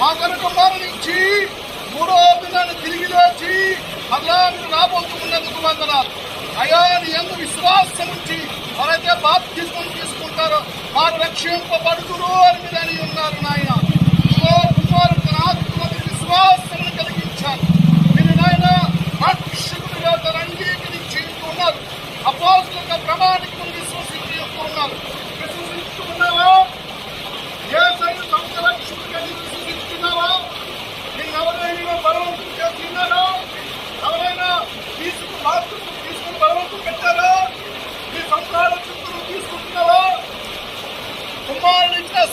మా కనుక మరణించి మూడో దినాన్ని తిరిగి లేచి మరలా మీరు రాబోతున్నందుకు వందనాలు అయా నీ ఎందు విశ్వాసం ఉంచి ఎవరైతే బాప్తిజం తీసుకుంటారో వారు రక్షింపబడుతురు అని మీరు అని ఉన్నారు నాయన.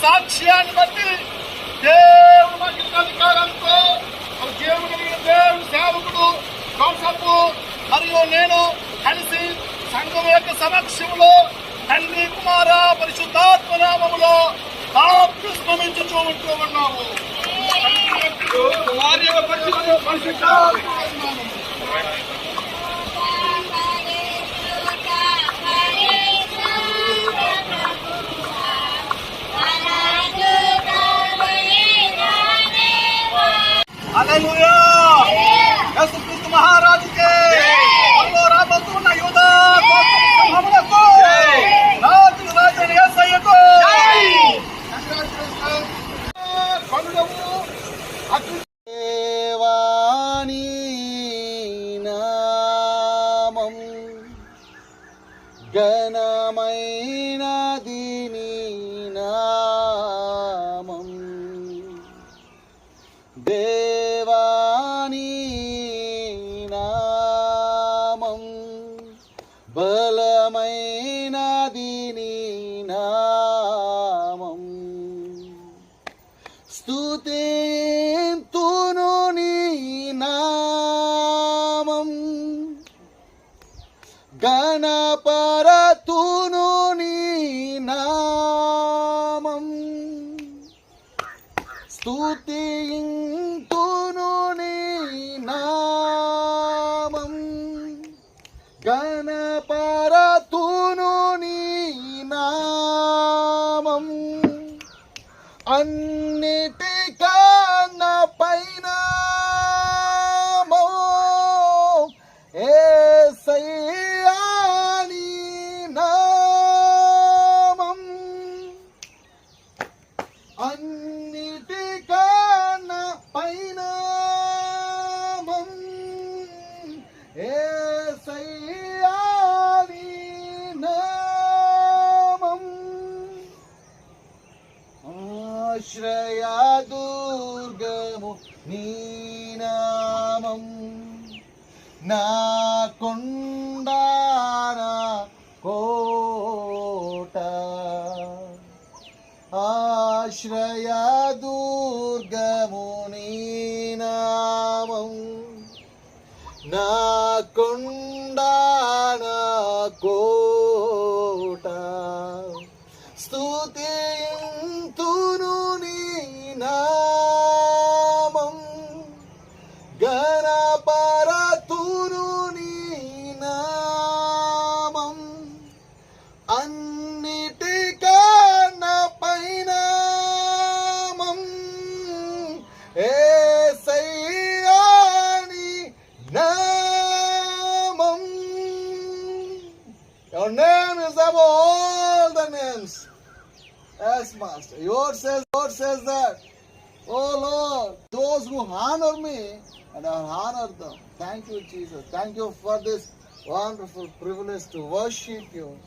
సాక్ష్యాన్ని బట్టి దేవుడు మాకు అధికారంతో దేవుడు దేవుడు సేవకుడు కౌసపు మరియు నేను కలిసి సంఘం యొక్క సమక్షంలో తండ్రి కుమార పరిశుద్ధాత్మ నామములో బాప్తిస్మమించుచూ ఉంటూ ఉన్నాము. పరిశుద్ధ యేసుక్రీస్తు మహారాజుకే. రాబోతున్న యూదా గోత్ర సింహములకు రాజు రాజు బలమైన దీని నామం. స్తుతింతును నీ నామం. గణపరతును నీ నామం. స్తుతింతును కనపరతును నీ నామం. అన్నిటి ఆశ్రయా దుర్గము నీ నామం నా కొండానా కోట ఆశ్రయా దుర్గము నీ నామం నా కొండానా కోట స్తుతింతును Your name is above all the names. Yes, Master. Yours says, Lord says that. Oh Lord, those who honor me, and I honor them. Thank you, Jesus. Thank you for this wonderful privilege to worship you.